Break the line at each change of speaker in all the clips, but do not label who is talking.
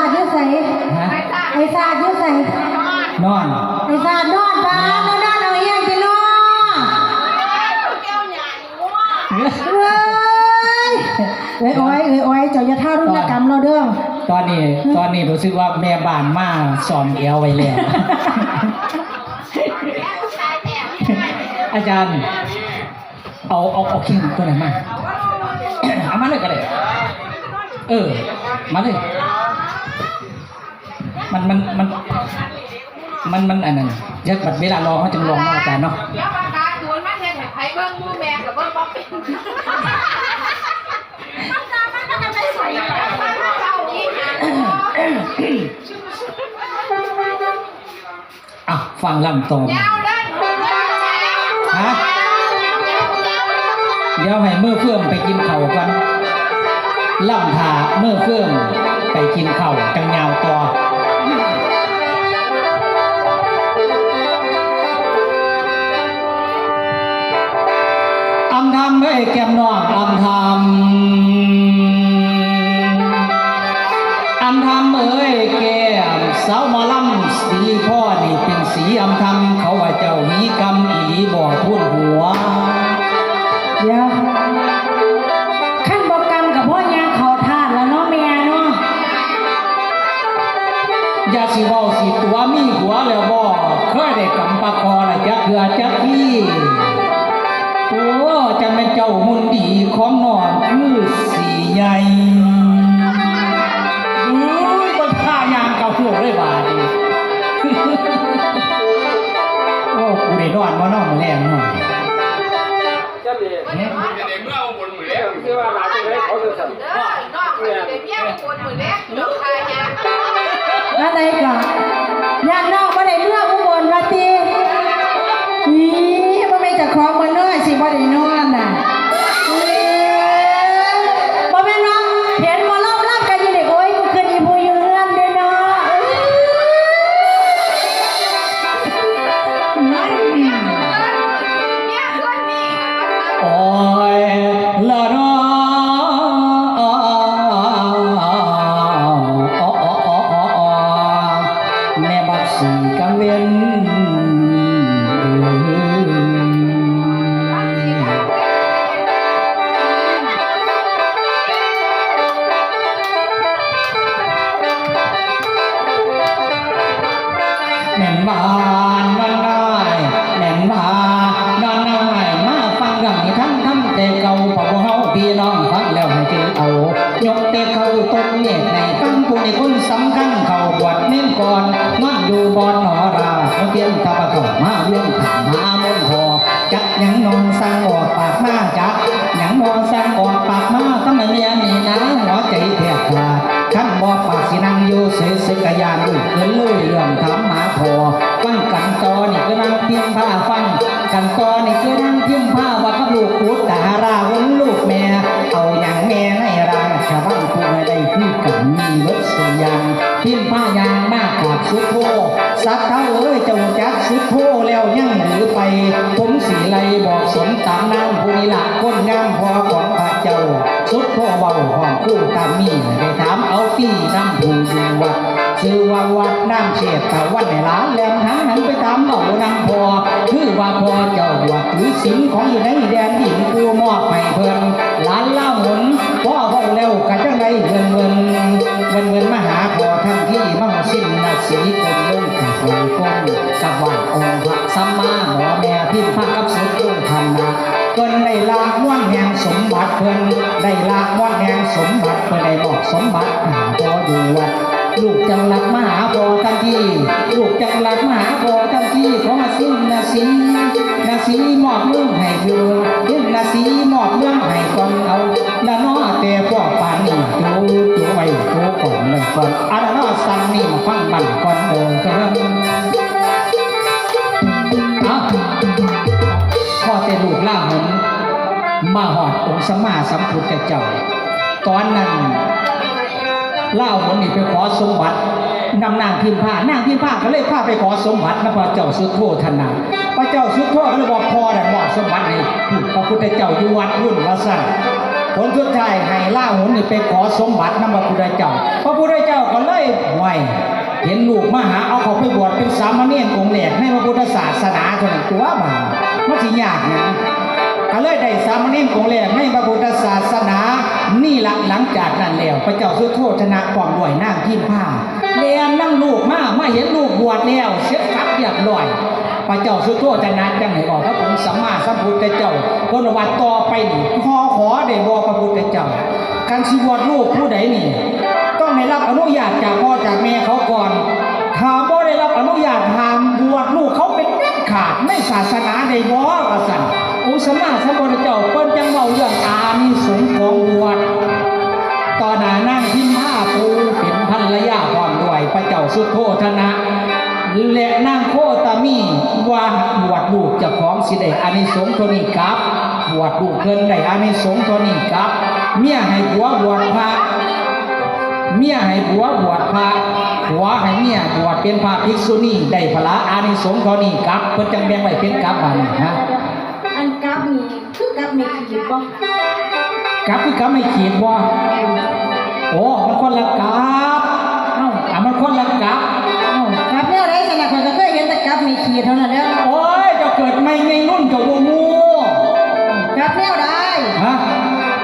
า
ดอยุ่ใส่
ฮะ
ไอ้ซาดอยุ่ใส่
นอน
ไอ้ซาดนอนบ้านนอนนอนเอาเองพี่น้องเว้ยเอ้ยอ้อยเอ้ยอ้อยเจ้าอย่าท่ารุณกรรมเราเด้อ
ตอนนี้ตอนนี้รู้สึกว่าแม่บ้านมาสอนเอวไว้แล้ว อาจารย์ เอาเอาเอาคิงตัวไหนมา เอามาเลยก็ได้ เออ มาเลย มันมันมันมันมันอันนั้นเดี๋ยวบัดเวลารอเขาจึงลองเนาะอาจารย์เนาะ
เดี๋ยวปากกาดวนมาเห็นไผเบิ้งมู่แม่กับเบิ้งป๊อปเป็นเจ้านี้หา
อะฟังลำตรง
ยาวเด้น
ฮะเดี๋ยวให้เมื่อเฟื่องไปกินเข่าวกันล่ำถาเมื่อเฟื่องไปกินเข่าวจังยาวตัวำทำเอ้ยแก้มน้องอำทำอำทำเอ้ยแก้มสาวหมอลำสีพ่อนี่เป็นสีอำทำเขาว่าเจ้ามีกรรมอีหลีบ่ทุ่นหัว
เดี๋ยวขั้นบอกกรรมกับพ่อยางเขาทานแล้วเนาะแม่เนาะ
อย่าสิเว้าสิตัวมีหัวแล้วบ่เคยได้กำปะคอละจักเถื่อจักที่โอ้ จังเป็นเจ้ามุนดีของน้องคือสีใหญ่อู้ยบนท่ายางเก่าโลกเลยบาดนีโอ้กูได้นอนมานอนมาแรงเนาะ
จะเด็ก
เด้อ
จะเด็กเมื่อเอาบนมือแล้วคือว่าหลานจะได้เขาจะสั่ง
น้องเด็กเบี้ยคนมือเล็กน้องชายเนี่ย
อะไรก่อน ไป
ผมสีไลบอกสมตามนางผู้นี้ละคนงามพอของพระเจ้า สุดโทเบาหองคู่ตามมีได้ถามเอาตีน้ำผูจวัดชื่อว่าวัดน้ำเฉียดตะวันในร้านแหลมหันหันไปตามเหล่านางพอคือว่าพอเจ้าบวชถือสิงของอยู่ในแดนดินกูมอบให้เพิ่นหลานเล่าหนพ่อเว้าแล้วกะจังไดเงินเงินเงินเงินมาหาพอทันที่มั่งสิ้นนาสีกล ลงกับฝนก้นกับไหวองค์พระสัมมาหมอแม่พิมพ์พระกับสุดลงธรรมะเพิ่นได้ลากม้วนแห่งสมบัติเพิ่นได้ลากม้วนแห่งสมบัติเพิ่นได้บอกสมบัติหาพออยู่วัดลูกจังหลักมหาโพธิ์ทันทีลูกจังหลักมหาโพธิ์ทันทีขอมาสิ้นนาสีนาสีมอบเรื่องให้เธอเรื่องนาสีมอบเรื่องให้ ก่อนอนอะละน้อสั่งนี่มาฟังบันก่อนเดินเถินเอาพ่อแต่ลูกล่าหนมาหอดองค์สมมาสัมพุทธเจ้าตอนนั้นเล่าคนนี้ไปขอสมบัตินำนางพิมพานางพิมพาก็เลยพาไปขอสมบัตินะพระเจ้าสุโทธนาพระเจ้าสุโทก็เลยบอกพอแต่มอบสมบัติให้พระพุทธเจ้าอยู่วัดรุ่นวาสัน ผลสุดท้ายให้ล่าหุนนี่ไปขอสมบัตินำพระพุทธเจ้า พระพุทธเจ้าก็เลยไหวเห็นลูกมาหาเอาเขาไปบวชเป็นสามเณรองค์แรกในพระพุทธศาสนาเท่านั้นตัวบ่ามันสิยากหยังก็เลยได้สามเณรองค์แรกในพระพุทธศาสนา นี่ละหลังจากนั้นแล้วพระเจ้าสุโธชนะป้องด้วยนางพิมผ้าเรียนนั่งลูกมามาเห็นลูกบวชแล้วเสียกับเรียบร้อย พระเจ้าสุโธชนะจังไหนบอกพระองค์สัมมาสัมพุทธเจ้าคนว่าต่อไปนี่ขอขอได้บอกพระพุทธเจ้าการสิบวชลูกผู้ใดนี่ ต้องได้รับอนุญาตจากพ่อจากแม่เขาก่อนถ้าบ่ได้รับอนุญาตห้ามบวชลูกเขาเป็นเด็ดขาดในศาสนาใดบ่ว่าซั่นองค์สมาสัมพุทธเจ้าเพิ่นจังเว้าเรื่องอานิสงส์ของบวชตอนนานั่งพิมพ์าปูเป็นภรรยาพร้อมด้วยพระเจ้าสุโธธนะ และนางโคตามีว่าบวชลูกเจะของสิได้อานิสงส์เท่านี้ครับบวชลูกเกินได้อานิสงส์เท่านี้ครับ เมียให้ผัวบวชพระเมียให้ผัวบวชพระผัวให้เมียบวชเป็นพระภิกษุณีได้พละอานิสงส์เท่านี้ครับเพิ่นจังแบ่งไว้เป็นกับบัดนนะ
อันกับนี่คือกับไม่ขีดบ่
กับคือกับไม่ขีดว่าโอ้มันคนละกับเอ้าอะมันคนละกับ
เอ้ากับ ก็เคยเห็นแต่กับไม่ขีดเท่านั้นแหล้ว
โอ้ยเจะเกิดไม่ไงนุ่นเจะบ่งู
กับแนวได้
ฮะ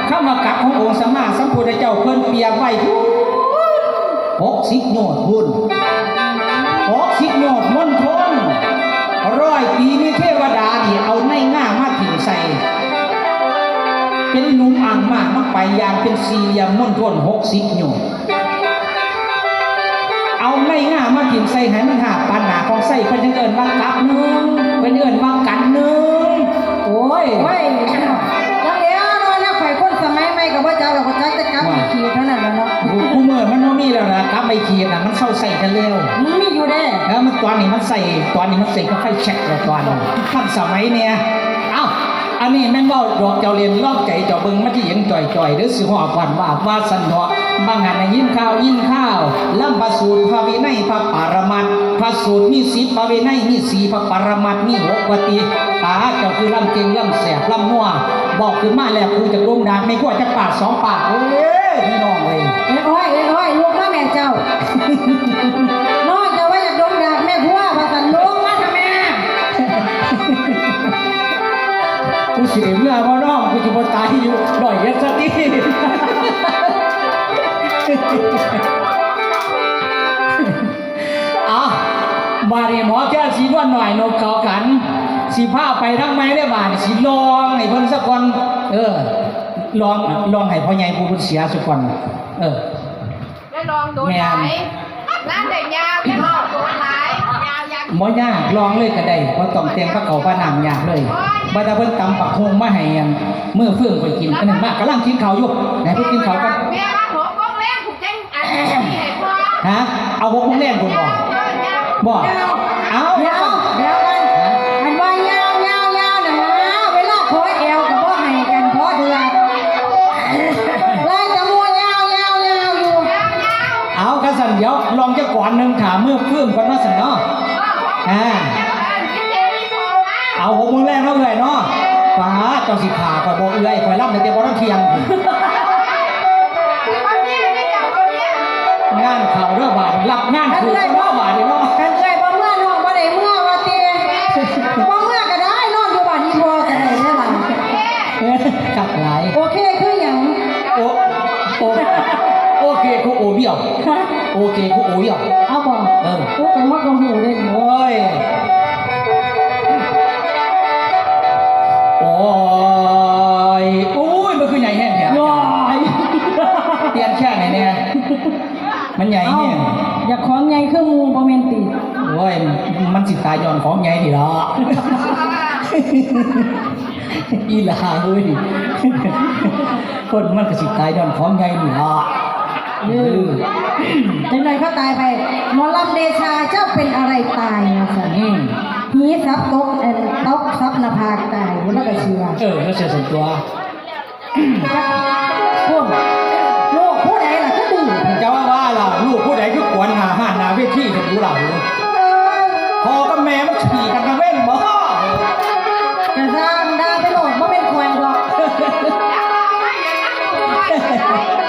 คำว่ากับขององค์สัมมาสัมพุทธเจ้าเพิ่นเปรียบไว้หกสิบโยชน์พุ่นหกสิบโยชน์มณฑลร้อยปีมีเทวดานี่เอาในหน้ามาถิ่มใส่ เป็นหนุ่มอ่างมากมาไปอย่างเป็นสี่เหลี่ยมมณฑลหกสิบโยช ง่ามาถิ่มใส่ให้มันหาปัญหาของใส่เพิ่นจังเอิ้นว่ากับหนึงเพิ่นเอิ้นว่ากันหนึงโอ้ย
โอ้ยแล้วเดี๋ยวเนาะแล้วข่อยคนสมัยใหม่ก็บ่จักหรอกก็จักแต่กับไม่ขีดเท่านั้นแหละเนาะ
กูกูเมื่อมันบ่มีแล้วนะกลับไปขีดน่ะมันเข้าใส่กันแล้ว
มันมีอยู่เด้
แล้วมันตอนนี้มันใส่ตอนนี้มันใส่ก็ไฟแช็กแล้วตอนนี้ทันสมัยเนี่ยเอ้าอันนี้แม่นเว่าดอกเจ้าเรียนรอบใจเจ้าเบิ่งมาที่เห็นจ่อยๆหรือสิฮอดวันว่าว่าสันเถาะ บางงานได้ยินข่าวยินข้าวล่ำพระสูตรพระวินัยพระปรมัตถ์พระสูตรมีสิบพระวินัยมีสี่พระปรมัตถ์มีหกวติตาเจ้าคือล่ำเก่งล่ำแสบล่ำนัวบอกขึ้นมาแล้วกูจะกลมดากไม่กลัวจะปากสองปากเอ้ยพี่น้องเอ้ย
เอ้ยโอ้ยเอ้ยโอ้ยลูกมาแม่เจ้าน้อยจะว่าอยากดมดากแม่ผัวว่าสันลูกมาทำแม่
กูสิเมื่อว่าน้องกูจะมาตายอยู่หน่อยเย็ดสักที อะบาดนี้หมอแก้วสีนวลหน่อยนกเขากัน สีผ้าไปทั้งไม้ได้บาดนี่สีลองให้เพิ่นสักคนเออลองลองให้พ่อใหญ่ผู้เพิ่นเสียสักคนเออ
ได้ลองโดนไหลนั่นได้ยาวได้ลองโดนไหลยาวยัง
หมอยากลองเลยก็ได้เพราะต้องเตรียมพระเขาพระนามยากเลยบ่ได้เพิ่นตำปักฮงมาให้อันมื้อเฟื่องไปกินอันนั้นมากกำลังกินข้าวอยู่ไหนเพิ่นกินข้าวกัน ฮะ เอาหกโมงแรงคุณบอกบอกเอา
เดี๋ยวเดี๋ยวกันมันว่ายาวยาวยาวนะนะเวลาขอเอวกับพ่อให้กันพ่อเดือดไล่ตะมัวยาวยาวยาวอยู่
เอากระสันเดี๋ยวลองจะก่อนหนึ่งถามมือเพื่อนก่อนเนาะสันเนาะอ่าเอาหกโมงแรงเนาะเอื่อยเนาะฟ้าเจ้าสิขาคอยบอกเอื่อยคอยรับในเตียงบอลเทียง งานข่าวเรื่องบาทรับงานคือเรื่องบาทเนาะ
กันเคยบ่เมื่อน้องบ่ได้เมื่อว่าเตี้ยบ่เมื่อก็ได้นอนอยู่บ้านอีพ่อก็ได้เด้อล่ะ
ขับหลาย
โอเคคือหยัง
โอโอโอเคกูโอเบี้ยว
ฮะ
โอเคกูโอเบี้ยว
เอาบ่
เออ
โอ้เป็นว่าก็หูเด้อ
โอ้ย ใหญ่เอ้าแห้ง
อยากของใหญ่คือหมูบ่แม่นติ
โอ้ยมันสิตายย้อนของใหญ่ดีละอีหลาเอ้ยคนมันก็สิตายย้อนของใหญ่ดีละ
เออจังไดเขาตายไปหมอลำเดชาเจ้าเป็นอะไรตายว่าซั่น
อืม
หีซับตกเอ่อตกซับหน้าผากตายแล้วก็เชื่อ
เออแล้วเสียส่วนตัว
พูดลู ล่ะ
ลูกผู้ใดคือกวนหาห้านหนาเวทีถึงรู้เหล่า
เอ้ย
พอกับแม่มันขี่กันกันเว้นบ่
จะสร้างดาไปโหลดบ่เป็นควรดอก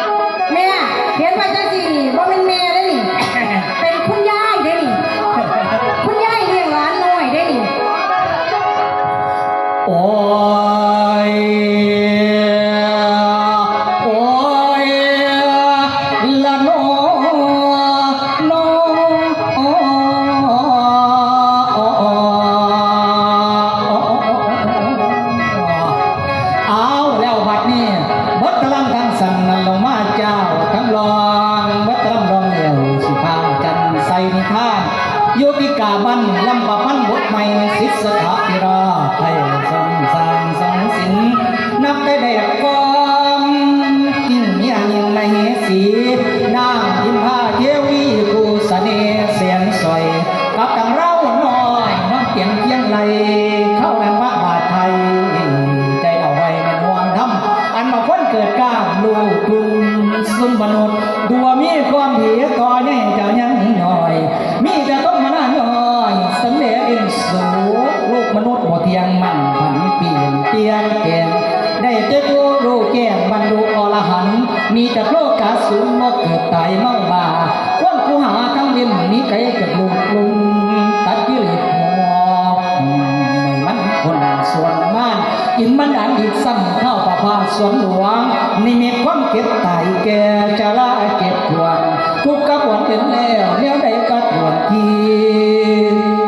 สวนหล
วงนิมิตความเก็บตายแก่จะละเก็บกวนทุกกระบวนเป็นแล้วเลี้ยวใดก็ตรวจที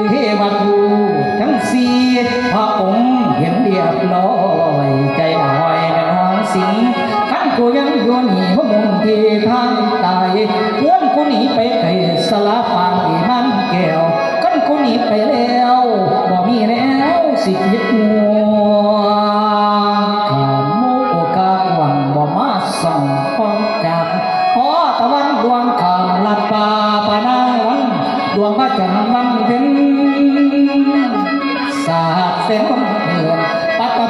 เทวทูตทั้งสี่พระองค์เห็นเรียบร้อยใจลอยในห้องสิงขันกูยังโยนหีพระมุงที่ทางตายเพื่อนกูหนีไปไกลสละปางอีมันแก้วกันกูหนีไปแล้วบ่มีแล้วสิคิ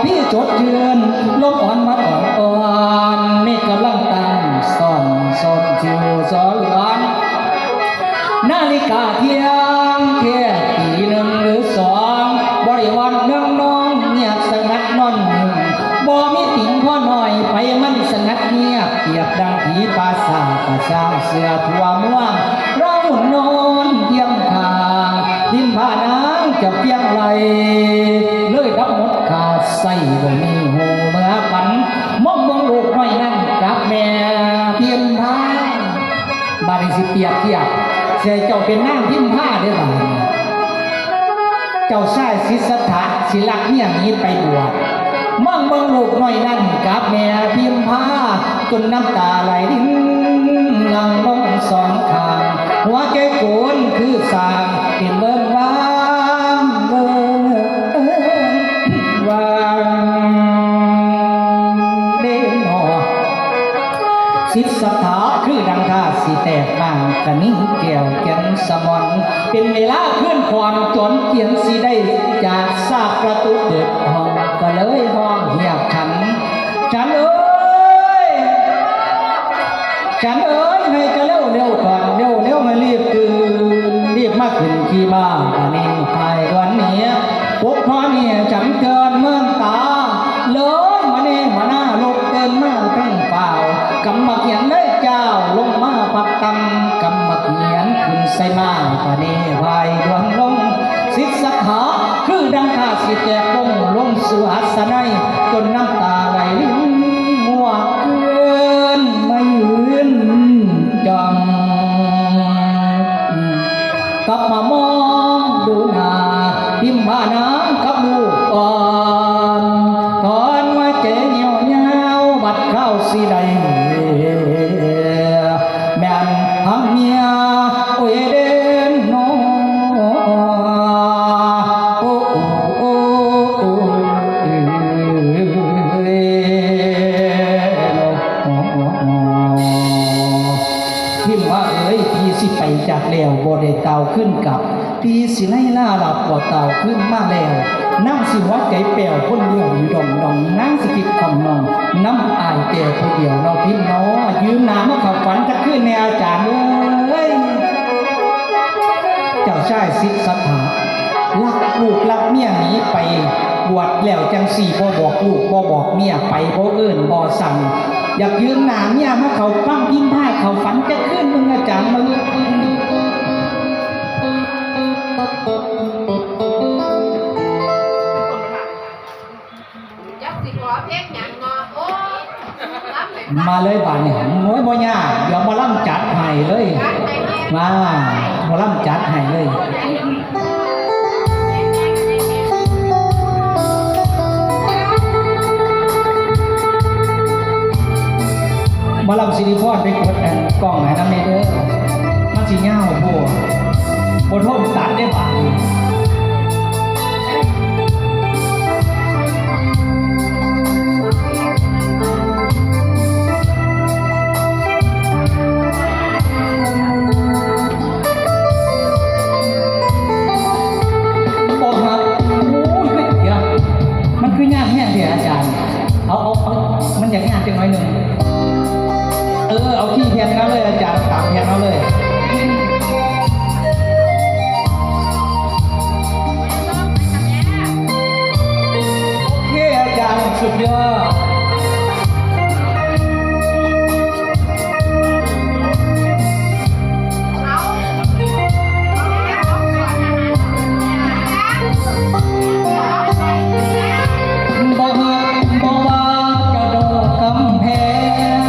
พี่จดยืนลมอ่อนมาอ่อนอ่อนมีกำลังตั้งซ่อนซ่อนจิวซ้อนหลอนนาฬิกาเที่ยงแค่ตีหนึ่งหรือสองบริวารเนืองน้องเงียบสงัดนอนหนึ่งบ่มีติ่งพ่อหน่อยไปมันสงัดเงียบเปรียบดังผีปราสาทกระชางเสือทั่วเมืองเราหุ่นอนเทียงทางดินผ่านน้ำจะเพียงไรเล ใส่บ่มีหูเมื่อฝันมองมองลูกน้อยนั่นกับแม่เพียงทาบาดสิเปียบเทียบเสียเจ้าเป็นนางพิมพ์ผ้าได้อบาดนี้เจ้าชายสิทธัตถะสิลักเมียนี้ไปบวชมั่งเบิ่งลูกน้อยนั่นกับแม่พิมพ์ผ้าจนน้ำตาไหลดิ้งลังลงสองข้างหัวใจโกน แตกบางกะนิ่งแก้วแก้มสมอนเป็นเวลาเพื่อนความจนเกียนสีได้จากซากประตูเปิดห้องก็เลยห้องเหียบฉันฉันเอ้ยฉันเอ้ยให้จะเร็วเร็วก่อนเร็วเร็วมารีบคืนรีบมาขึ้นขี่บ้านอันนี้ภายวันนี้พวกพ่อเนี่ยฉันเกินเมื่อตาเลยมาเนี่มาหน้าลุกเกินมาทั้งเปล่ากำมาเขียนเลยเจ้าลงมาปักกำกำมาเขียนขึ้นใส่มาปะเน่วายดวงลงสิทธสัทธาคือดังข้าสิแจกลงลงสู่หัสนัยจนน้ำตาไหลลิ้นมัวเกินไม่ยืนจำกลับมามองดูหน้าพิมพ์มาน้ำกับลูกก่อ ขึ้นกับพี่สิไล่ล่าหลับบ่เต่าขึ้นมาแล้วนั่งสิวัดใจแป๋วคนเดียวอยู่ดองดองนั่งสิคิดคำนองน้ำอายแต่ผู้เดียวเราพิมพ์นาะยืมน้ำมาเขับฝันจะขึ้นในอาจารย์เอ้ยเจ้าชายสิทธัตถะลักลูกลักเมียหนีไปบวชแล้วจังสี่บ่บอกลูกบ่บอกเมียไปบ่เอิ้นบ่สั่งอยากยืนหนาเมียมาเขาปั้งยิ้มผ้าเขาฝันจะขึ้นมึงอาจารย์มึง
จักสิขอเพลงหยังงอโอ้รับไป
มาเลยบ้านนี่โอ้ยบ่ยากเดี๋ยวหมาล่ำจัดให้เลย
การไปแน่
มาหมาล่ำจัดให้เลย หมาลำซิลิพอนไปกดอันกล้องให้น้ำเนเด้อมันสิเงาโพบนโทษตัด ได้บ่าด